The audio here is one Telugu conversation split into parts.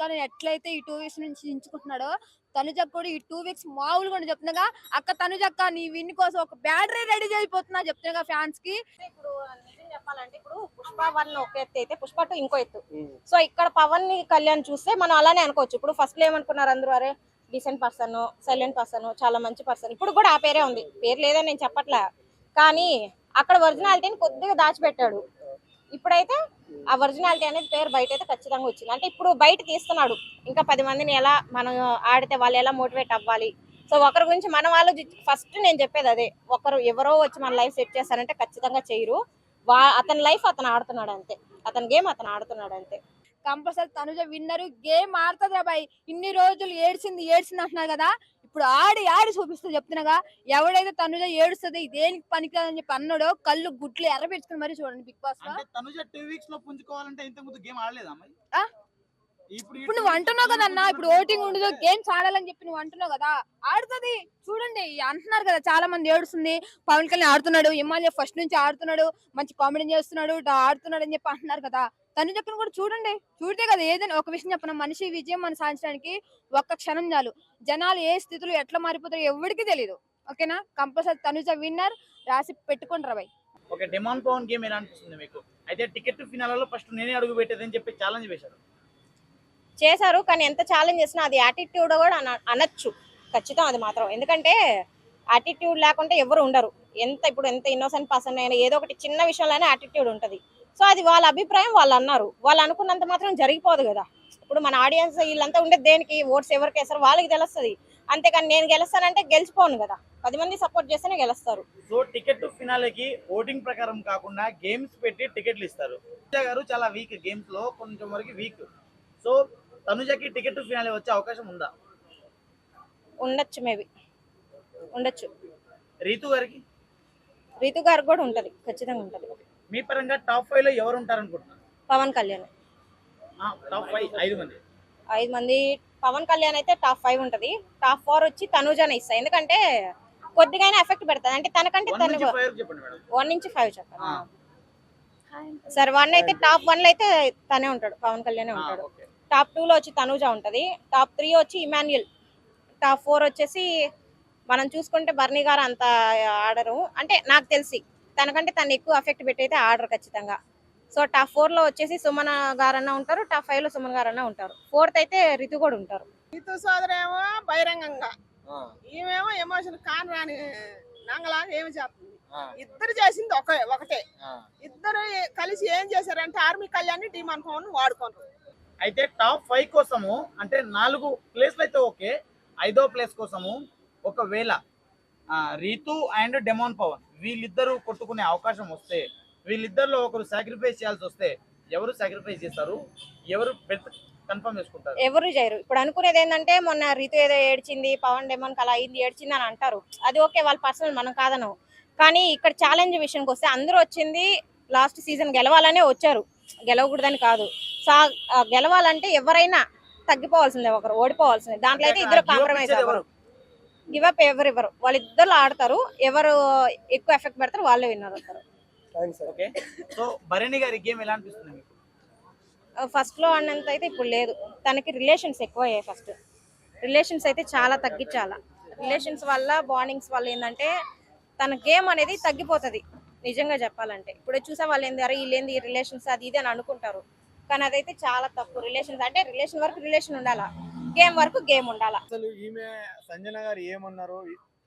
పవన్ ఎట్లయితే ఈ టూ వీక్స్ నుంచి ఎంచుకుంటున్నాడో తనుజకు కూడా ఈ టూ వీక్స్ మామూలుగా ఉండదు చెప్తున్నాగా అక్క తనుజక్క నీ విన్ కోసం ఒక బ్యాటరీ రెడీ చేయిపోతున్నా చెప్తున్నా ఫ్యాన్స్కి. ఇప్పుడు నిజం చెప్పాలంటే ఇప్పుడు పుష్ప వన్ ఒక ఎత్తు అయితే పుష్ప టూ ఇంకో ఎత్తు. సో ఇక్కడ పవన్ని కళ్యాణ్ చూస్తే మనం అలానే అనుకోవచ్చు. ఇప్పుడు ఫస్ట్లో ఏమనుకున్నారు అందరూ? అరే డీసెంట్ పర్సన్ సైలెంట్ పర్సన్ చాలా మంచి పర్సన్ ఇప్పుడు కూడా ఆ పేరే ఉంది. పేరు లేదని నేను చెప్పట్లే. కానీ అక్కడ ఒరిజినాలిటీని కొద్దిగా దాచిపెట్టాడు. ఇప్పుడైతే ఆ ఒరిజినాలిటీ అనేది పేరు బయట అయితే ఖచ్చితంగా వచ్చింది. అంటే ఇప్పుడు బయట తీస్తున్నాడు. ఇంకా పది మందిని ఎలా మనం ఆడితే వాళ్ళు ఎలా మోటివేట్ అవ్వాలి? సో ఒకరి గురించి మనం ఆలోచించి ఫస్ట్ నేను చెప్పేది అదే. ఒకరు ఎవరో వచ్చి మన లైఫ్ సెట్ చేస్తారంటే ఖచ్చితంగా చేయరు. వా అతని లైఫ్ అతను ఆడుతున్నాడు అంతే. అతని గేమ్ అతను ఆడుతున్నాడు అంతే. కంపల్సరీ తనుజ విన్నరు. గేమ్ ఆడుతుంది అబ్బాయి. ఇన్ని రోజులు ఏడ్చింది ఏడ్చింది అంటున్నారు కదా. ఇప్పుడు ఆడి ఆడి చూపిస్తూ చెప్తున్నాగా ఎవడైతే తనుజ ఏడుస్తుంది దేనికి పనికిరాదని చెప్పి అన్నాడో కళ్ళు గుడ్లు ఎర్ర పెట్టుకుని మరి చూడండి బిగ్ బాస్లో. అంటే తనుజ టూ వీక్స్లో పుంజుకోవాలంటే ఇంత ముందు గేమ్ ఆడలేదా అమ్మాయి ఆ? ఇప్పుడు నువ్వు అంటున్నావు కదన్నా ఇప్పుడు ఓటింగ్ ఉండదు గేమ్స్ ఆడాలని చెప్పి నువ్వు అంటున్నావు కదా ఆడుతుంది. చూడండి అంటున్నారు కదా చాలా మంది ఏడుస్తుంది పవన్ కళ్యాణ్ ఆడుతున్నాడు హిమాలయ ఫస్ట్ నుంచి ఆడుతున్నాడు మంచి కామెడీ చేస్తున్నాడు ఆడుతున్నాడు అని చెప్పి అంటున్నారు కదా. తను చెప్పిన కూడా చూడండి. చూడితే కదా ఏదైనా ఒక విషయం చెప్పిన? మనిషి విజయం మనం సాధించడానికి ఒక్క క్షణం చాలు. జనాలు ఏ స్థితిలో ఎట్లా మారిపోతారో ఎవరికి తెలియదు ఓకేనా? కంపల్సరీ తనుజ విన్నర్ రాసి పెట్టుకుంటారు boy okay demand Pawan game ఎలా అనిపిస్తుంది మీకు? అయితే టికెట్ ఫినాలలో ఫస్ట్ నేనే అడుగు పెట్టేదని చెప్పి ఛాలెంజ్ వేశారు. చేశారు కానీ ఎంత ఛాలెంజ్ చేసినా అది యాటిట్యూడ్ కూడా అన- అనొచ్చు. ఖచ్చితం అది మాత్రం. ఎందుకంటే యాటిట్యూడ్ లేకుంటే ఎవరు ఉండరు. ఎంత ఇప్పుడు ఎంత ఇన్నోసెంట్ పర్సన్ అయినా ఏదో ఒకటి చిన్న విషయంలోనే యాటిట్యూడ్ ఉంటుంది. సో అది వాళ్ళ అభిప్రాయం వాళ్ళు అన్నారు. వాళ్ళు అనుకున్నంత మాత్రం జరిగిపోదు కదా. ఇప్పుడు మన ఆడియన్స్ వీళ్ళంతా ఉండే దేనికి ఓట్స్ ఎవరికి వేస్తారు వాళ్ళకి తెలుస్తుంది. అంతేకాని నేను గెలుస్తానంటే గెలిచిపోను కదా. పది మంది సపోర్ట్ చేస్తేనే గెలుస్తారు. సో టికెట్ ఫినాలేకి ఓటింగ్ ప్రకారం కాకుండా గేమ్స్ పెట్టి టికెట్లు ఇస్తారు. గారు చాలా వీక్ గేమ్స్లో కొంచెం వరకు వీక్ సో తనుజకి టికెట్ ఫినాలే వచ్చే అవకాశం ఉందా? ఉండొచ్చు మేబీ ఉండొచ్చు. రీతు గారికి? రీతు గారు కూడా ఉంటుంది. ఖచ్చితంగా ఉంటుంది. మీ పరంగా టాప్ ఫైవ్లో ఎవరు ఉంటారు అనుకుంటున్నారు పవన్ కళ్యాణ్. టాప్ ఫైవ్ ఐదు మంది. ఐదు మంది. పవన్ కళ్యాణ్ అయితే టాప్ ఫైవ్ ఉంటది. టాప్ ఫోర్ వచ్చి తనుజానే ఇస్తా ఎందుకంటే కొద్దిగైనా ఎఫెక్ట్ పెడుతుంది. అంటే తనకంటే తను చెప్పండి వన్ నుంచి ఫైవ్ చెప్పాను ఆ. సరే వన్ అయితే టాప్ వన్లో అయితే తనే ఉంటాడు. పవన్ కళ్యాణ్ ఉంటాడు. టాప్ టూ లో వచ్చి తనుజ ఉంటది. టాప్ త్రీ వచ్చి ఇమాన్యుయల్ టాప్ ఫోర్ వచ్చేసి మనం చూసుకుంటే బర్నీ గారు అంత ఆడరు. అంటే నాకు తెలిసి తనకంటే తను ఎక్కువ ఎఫెక్ట్ పెట్టి అయితే ఆడరు ఖచ్చితంగా. సో టాప్ ఫోర్లో వచ్చేసి సుమన్ గారన్నా ఉంటారు టాప్ ఫైవ్లో సుమన్ గారన్నా ఉంటారు. ఫోర్త్ అయితే రితు కూడా ఉంటారు. రీతు సోదరేమో బహిరంగంగా. ఈమెమో ఎమోషన్ కాని రాని నంగలాగా ఏమి చేస్తుంది? ఇద్దరు చేసింది ఒక ఒకటే. ఇద్దరు కలిసి ఏం చేశారంటే ఆర్మీ కళ్యాణ్ డిమాండ్ ఫోన్ వాడుకోండి అయితే టాప్ ఫైవ్ కోసము అంటే నాలుగు ప్లేస్లు అయితే ఓకే. ఐదో ప్లేస్ కోసము ఒకవేళ రీతు అండ్ డెమాన్ పవన్. వీళ్ళిద్దరూ కొట్టుకునే అవకాశం వస్తే వీళ్ళిద్దరిలో ఒకరు సాక్రిఫైస్ చేయాల్సి వస్తే ఎవరు సాక్రిఫైస్ చేస్తారు? ఎవరు కన్ఫర్మ్ చేసుకుంటారు? ఎవరు చేయరు. ఇప్పుడు అనుకునేది ఏంటంటే మొన్న రీతు ఏదో ఏడ్చింది పవన్ డెమోన్ అలా అయింది ఏడ్చింది అని అంటారు. అది ఓకే వాళ్ళ పర్సనల్ మనం కాదను కానీ ఇక్కడ ఛాలెంజ్ విషయానికి వస్తే అందరూ వచ్చింది లాస్ట్ సీజన్ గెలవాలనే వచ్చారు. గెలవకూడదని కాదు. సో గెలవాలంటే ఎవరైనా తగ్గిపోవాల్సిందే ఒకరు ఓడిపోవాల్సిందే. దాంట్లో అయితే ఇద్దరు కాంప్రమైజ్ అవ్వరు. గివ్ అప్ ఎవరు ఇవ్వరు. వాళ్ళిద్దరు ఆడతారు. ఎవరు ఎక్కువ ఎఫెక్ట్ పెడతారు వాళ్ళే విన్నర్ అవుతారు. ఓకే సో భరణి గారి గేమ్ ఎలా అనిపిస్తుంది మీకు? ఫస్ట్లో అన్నంత అయితే ఇప్పుడు లేదు. తనకి రిలేషన్స్ ఎక్కువ అయ్యాయి ఫస్ట్ రిలేషన్స్ అయితే చాలా తగ్గించాల. రిలేషన్స్ వల్ల బాండింగ్స్ వల్ల ఏంటంటే తన గేమ్ అనేది తగ్గిపోతుంది. నిజంగా చెప్పాలంటే. ఇప్పుడు చూసే వాళ్ళు ఏంది అరే వీళ్ళేంది రిలేషన్స్ అది ఇది అని అనుకుంటారు. కానీ అదైతే చాలా తప్పు. రిలేషన్స్ అంటే రిలేషన్ వరకు రిలేషన్ ఉండాలా? గేమ్ వరకు గేమ్ ఉండాలా. అసలు ఈమె సంజన గారు ఏమన్నారు?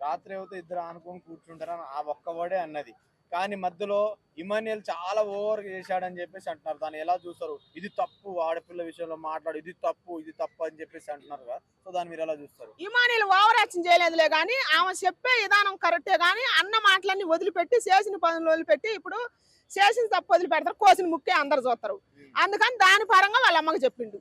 రాత్రి అయితే ఇద్దరు ఆనుకొని కూర్చుంటారని ఆ ఒక్క వర్డే అన్నది. కానీ మధ్యలో ఇమానియల్ చాలా ఓవర్ చేశాడని చెప్పేసి అంటున్నారు. దాన్ని ఎలా చూస్తారు? ఇది తప్పు ఆడపిల్ల విషయంలో మాట్లాడు ఇది తప్పు ఇది తప్పు అని చెప్పేసి అంటున్నారు కదా. సో దాన్ని మీరు ఎలా చూస్తారు? ఇమానీలు ఓవరాక్షన్ చేయలేదులే కానీ ఆమె చెప్పే విధానం కరెక్టే కానీ అన్న మాటలన్నీ వదిలిపెట్టి చేసిన పనులు వదిలిపెట్టి ఇప్పుడు చేసిన తప్పు వదిలిపెడతారు కోసిన ముక్కే అందరు చూస్తారు. అందుకని దాని పరంగా వాళ్ళ అమ్మకి చెప్పిండు.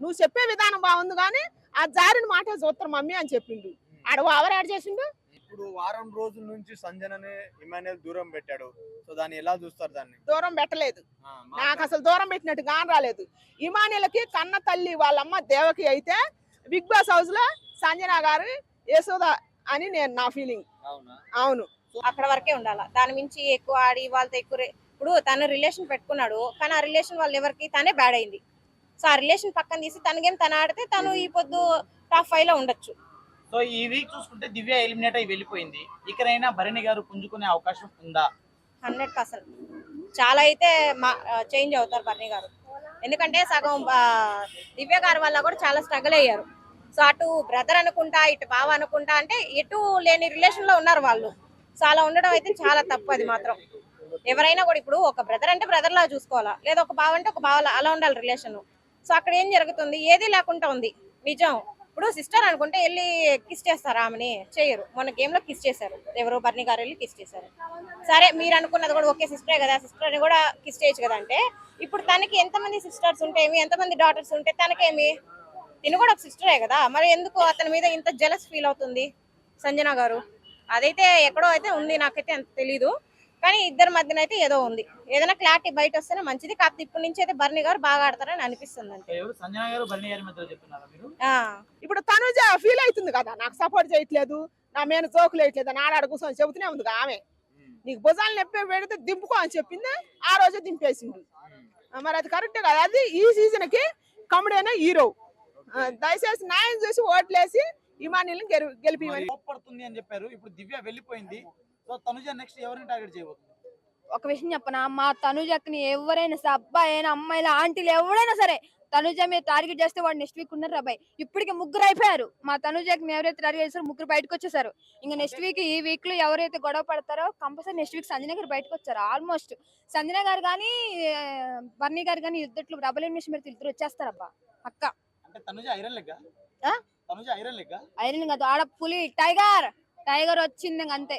నువ్వు చెప్పే విధానం బాగుంది కానీ ఆ జారిన మాటే చూస్తారు మమ్మీ అని చెప్పిండు. ఆడ ఓవర్ యాడ్ చేసిండు? ఇప్పుడు వారం రోజుల నుంచి సంజనని ఇమానియల్ దూరం పెట్టాడు. సో దాన్ని ఎలా చూస్తారు దాన్ని? దూరం పెట్టలేదు. నాకు అసలు దూరం పెట్టినట్టు గాని రాలేదు. ఇమానిలకి కన్న తల్లి వాళ్ళమ్మ దేవకి అయితే బిగ్ బాస్ హౌస్లో సంజన గారు యశోద అని నేను నా ఫీలింగ్ అవునా? అవును. అక్కడ వరకే ఉండాలా? దాని మించి ఎక్కువ ఆడి వాళ్ళతో ఎక్కువ ఇప్పుడు తను రిలేషన్ పెట్టుకున్నాడు. కానీ ఆ రిలేషన్ వాళ్ళు ఎవరికి? తనే బ్యాడ్ అయింది. సో ఆ రిలేషన్ పక్కన తీసి తన గేమ్ తను ఆడితే తను ఈ పొద్దు టాప్ ఫైవ్లో ఉండొచ్చు. సో ఈ వీక్ చూసుకుంటే దివ్య ఎలిమినేట్ అయి వెళ్ళిపోయింది. ఇకనైనా భరణి గారు పుంజుకునే అవకాశం ఉందా? Hundred percent. చాలా అయితే మా చేంజ్ అవుతారు బర్నీ గారు. ఎందుకంటే సగం దివ్య గారి వల్ల కూడా చాలా స్ట్రగుల్ అయ్యారు. సో అటు బ్రదర్ అనుకుంటా ఇటు బావ అనుకుంటా అంటే ఎటు లేని రిలేషన్లో ఉన్నారు వాళ్ళు. సో అలా ఉండడం అయితే చాలా తప్పు అది మాత్రం. ఎవరైనా కూడా ఇప్పుడు ఒక బ్రదర్ అంటే బ్రదర్ లా చూసుకోవాలా? లేదా ఒక బావ అంటే ఒక బావ అలా ఉండాలి రిలేషన్ సో అక్కడ ఏం జరుగుతుంది? ఏది లేకుండా ఉంది. నిజం. ఇప్పుడు సిస్టర్ అనుకుంటే వెళ్ళి కిస్ చేస్తారు ఆమెని. చేయరు. మొన్న గేమ్లో కిస్ చేశారు. ఎవరు బర్ణి గారు వెళ్ళి కిస్ చేశారు. సరే మీరు అనుకున్నది కూడా ఒకే సిస్టరే కదా. సిస్టర్ని కూడా కిస్ చేయొచ్చు కదా అంటే. ఇప్పుడు తనకి ఎంతమంది సిస్టర్స్ ఉంటే ఏమి? ఎంతమంది డాటర్స్ ఉంటే తనకేమి? తిను కూడా ఒక సిస్టరే కదా. మరి ఎందుకు అతని మీద ఇంత జలస్ ఫీల్ అవుతుంది? సంజన గారు. అదైతే ఎక్కడో అయితే ఉంది. నాకైతే అంత తెలీదు. కానీ ఇద్దరి మధ్యన అయితే ఏదో ఉంది. ఏదైనా క్లారిటీ బయట వస్తేనే మంచిది. కాకపోతే ఇప్పటి నుంచి అయితే బర్ని గారు బాగా ఆడతారని అనిపిస్తుంది ఇప్పుడు తనుజ ఫీల్ అవుతుంది కదా. నాకు సపోర్ట్ చేయట్లేదు. నా మీద జోకులు వేయట్లేదు. అని ఆడాడు కూర్చొని చెబుతూనే ఉంది ఆమె. నీకు భుజాలు నొప్పి పెడితే దింపుకో అని చెప్పింది? ఆ రోజే దింపేసింది. మరి అది కరెక్ట్ కదా? అది ఈ సీజన్కి కమెడీనే హీరో దయచేసి న్యాయం చేసి ఓట్లేసి ఇమానిల్ని గెలిపి అని చెప్పారు. ఇప్పుడు దివ్య వెళ్ళిపోయింది. సో తనుజ నెక్స్ట్ ఎవరిని టార్గెట్ చేయబోతుంది? ఒక విషయం చెప్పనా? మా తనుజక్ని ఎవరైనా సరే అబ్బాయి అయినా అమ్మాయిలు ఆంటీలు ఎవరైనా సరే తనుజ మీద టార్గెట్ చేస్తే వాడు నెక్స్ట్ వీక్ ఉన్నారు అబ్బాయి ఇప్పటికి ముగ్గురు అయిపోయారు. మా తనుజక్ని ఎవరైతే టార్గెట్ చేస్తారో ముగ్గురు బయటకు వచ్చేసారు. ఇంకా నెక్స్ట్ వీక్ ఈ వీక్లో ఎవరైతే గొడవ పడతారో కంపల్సరీ నెక్స్ట్ వీక్ సంజన గారు బయటకు వచ్చారు. ఆల్మోస్ట్ సంజన గారు కానీ బర్నీ గారు కానీ ఇద్దరు డబుల్ ఎలిమినేషన్ మీద ఇద్దరు వచ్చేస్తారు అబ్బా తనుజ ఐరన్ కాదు ఆడ పులి టైగర్ టైగర్ వచ్చింది అంతే.